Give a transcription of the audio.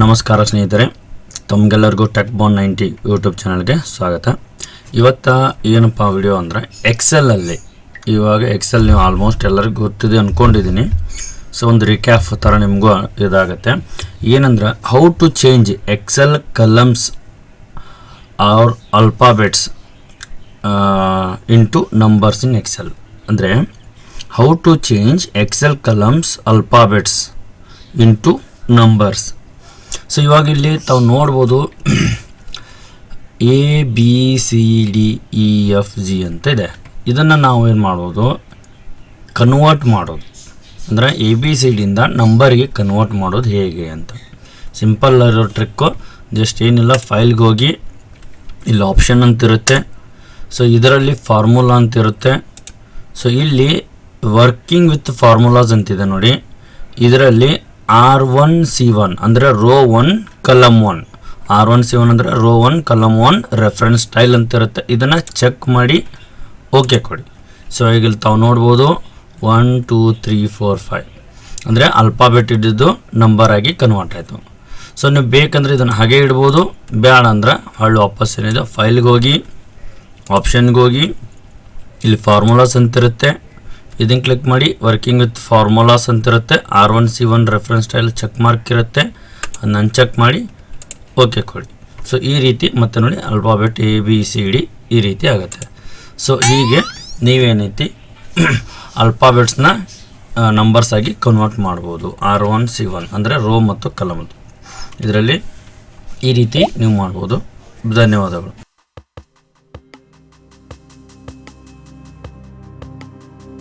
ನಮಸ್ಕಾರ ಸ್ನೇಹಿತರೆ, ತಮಗೆಲ್ಲರಿಗೂ ಟೆಕ್ ಬಾನ್ ನೈಂಟಿ ಯೂಟ್ಯೂಬ್ ಚಾನಲ್ಗೆ ಸ್ವಾಗತ. ಇವತ್ತ ಏನಪ್ಪ ವಿಡಿಯೋ ಅಂದರೆ ಎಕ್ಸೆಲಲ್ಲಿ ಇವಾಗ ಎಕ್ಸೆಲ್ ನೀವು ಆಲ್ಮೋಸ್ಟ್ ಎಲ್ಲರಿಗೂ ಗೊತ್ತಿದೆ ಅಂದ್ಕೊಂಡಿದ್ದೀನಿ ಸೊ ಒಂದು ರಿಕ್ಯಾಫ್ ಥರ ನಿಮಗೂ ಇದಾಗುತ್ತೆ. ಏನಂದ್ರೆ how to change Excel columns or alphabets into numbers in Excel ಅಂದರೆ how to change Excel columns alphabets into numbers so ಇವಾಗ ಇಲ್ಲಿ ತಾವು ನೋಡ್ಬೋದು A B C D E F G ಅಂತ ಇದೆ. ಇದನ್ನು ನಾವು ಏನು ಮಾಡ್ಬೋದು? ಕನ್ವರ್ಟ್ ಮಾಡೋದು. ಅಂದರೆ ಎ ಬಿ ಸಿ ಡಿಯಿಂದ ನಂಬರ್ಗೆ ಕನ್ವರ್ಟ್ ಮಾಡೋದು ಹೇಗೆ ಅಂತ. ಸಿಂಪಲ್ ಇರೋ ಟ್ರಿಕ್ಕು ಜಸ್ಟ್ ಏನಿಲ್ಲ ಫೈಲ್ಗೆ ಹೋಗಿ ಇಲ್ಲಿ ಆಪ್ಷನ್ ಅಂತಿರುತ್ತೆ ಸೊ ಇದರಲ್ಲಿ ಫಾರ್ಮುಲಾ ಅಂತ ಇರುತ್ತೆ. ಸೊ ಇಲ್ಲಿ ವರ್ಕಿಂಗ್ ವಿತ್ ಫಾರ್ಮುಲಾಸ್ ಅಂತಿದೆ ನೋಡಿ. ಇದರಲ್ಲಿ ಆರ್ ಒನ್ ಸಿ ಒನ್ ಅಂದರೆ row one column one R one C one ಅಂದರೆ row one column one reference style ಅಂತ ಇರುತ್ತೆ. ಇದನ್ನು ಚೆಕ್ ಮಾಡಿ ಓಕೆ ಕೊಡಿ. ಸೊ ಈಗ ಇಲ್ಲಿ ತಾವು ನೋಡ್ಬೋದು. One two three four five ಅಂದರೆ ಅಲ್ಫಾಬೆಟ್ ಇದ್ದಿದ್ದು ನಂಬರ್ ಆಗಿ ಕನ್ವರ್ಟ್ ಆಯಿತು. ಸೊ ನೀವು ಬೇಕಂದರೆ ಇದನ್ನು ಹಾಗೆ ಇಡ್ಬೋದು. ಬೇಡ ಅಂದ್ರೆ ಹಳ್ಳು ವಾಪಸ್ ಏನಿದೆ? ಫೈಲ್ಗೆ ಹೋಗಿ ಆಪ್ಷನ್ಗೆ ಹೋಗಿ, ಇಲ್ಲಿ ಫಾರ್ಮುಲಾಸ್ ಅಂತಿರುತ್ತೆ. ಇದನ್ನು ಕ್ಲಿಕ್ ಮಾಡಿ ವರ್ಕಿಂಗ್ ವಿತ್ ಫಾರ್ಮುಲಾಸ್ ಅಂತಿರುತ್ತೆ. R one C one reference style check mark ಇರುತ್ತೆ. ಅದನ್ನ ಚೆಕ್ ಮಾಡಿ ಓಕೆ ಕೊಡಿ. ಸೊ ಈ ರೀತಿ ಮತ್ತೆ ನೋಡಿ alphabet A B C D ಈ ರೀತಿ ಆಗುತ್ತೆ. ಸೊ ಹೀಗೆ ನೀವೇನೈತಿ ಅಲ್ಫಾಬೆಟ್ಸ್ನ ನಂಬರ್ಸ್ ಆಗಿ ಕನ್ವರ್ಟ್ ಮಾಡ್ಬೋದು. ಆರ್ ಒನ್ ಸಿ ಒನ್ ಅಂದರೆ ರೋ ಮತ್ತು ಕಲಮ್ ಇದರಲ್ಲಿ ಈ ರೀತಿ ನೀವು ಮಾಡ್ಬೋದು. ಧನ್ಯವಾದಗಳು.